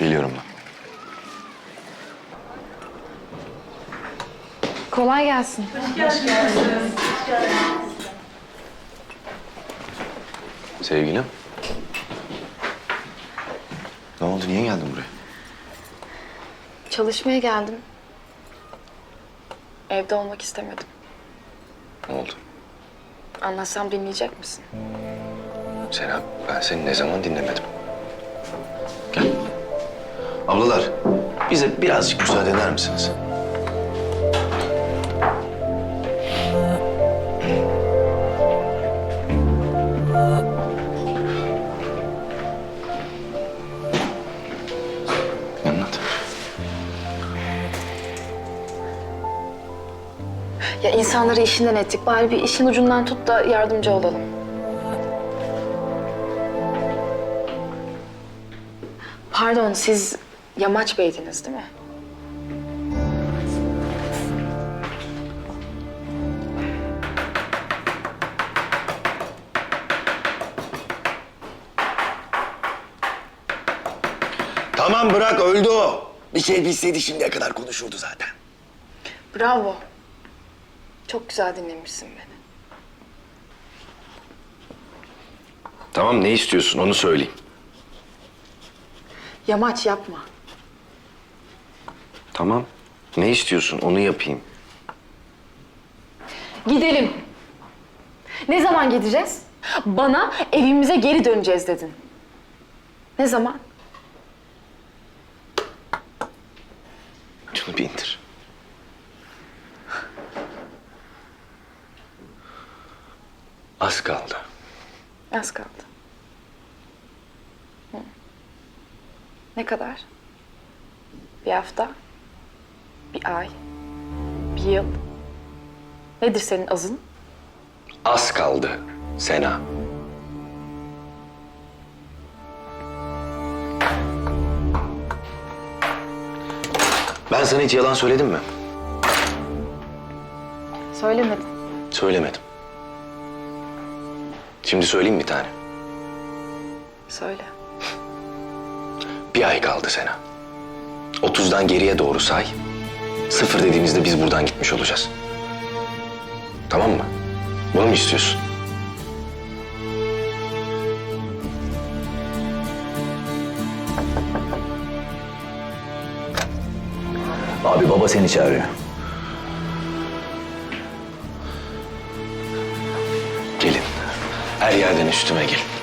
Geliyorum ben. Kolay gelsin. Sevgilim. Ne oldu? Niye geldin buraya? Çalışmaya geldim. Evde olmak istemedim. Ne oldu? Anlatsam dinleyecek misin? Sena, ben seni ne zaman dinlemedim? Gel. Ablalar, bize birazcık müsaade eder misiniz? Anlat. Ya insanları işinden ettik. Bari bir işin ucundan tut da yardımcı olalım. Pardon, siz Yamaç Bey'diniz değil mi? Tamam bırak öldü o. Bir şey bilseydi şimdiye kadar konuşurdu zaten. Bravo. Çok güzel dinlemişsin beni. Tamam, ne istiyorsun onu söyleyeyim. Yamaç yapma. Tamam, ne istiyorsun onu yapayım. Gidelim. Ne zaman gideceğiz? Bana evimize geri döneceğiz dedin. Ne zaman? Şunu bir indir. Az kaldı. Az kaldı. Hı. Ne kadar? Bir hafta? Bir ay? Bir yıl? Nedir senin azın? Az kaldı Sena. Ben sana hiç yalan söyledim mi? Söylemedin. Söylemedim. Şimdi söyleyeyim bir tane. Söyle. Bir ay kaldı Sena. Otuzdan geriye doğru say. Sıfır dediğimizde biz buradan gitmiş olacağız. Tamam mı? Bunu mu istiyorsun? Abi baba seni çağırıyor. Gelin. Her yerden üstüme gelin.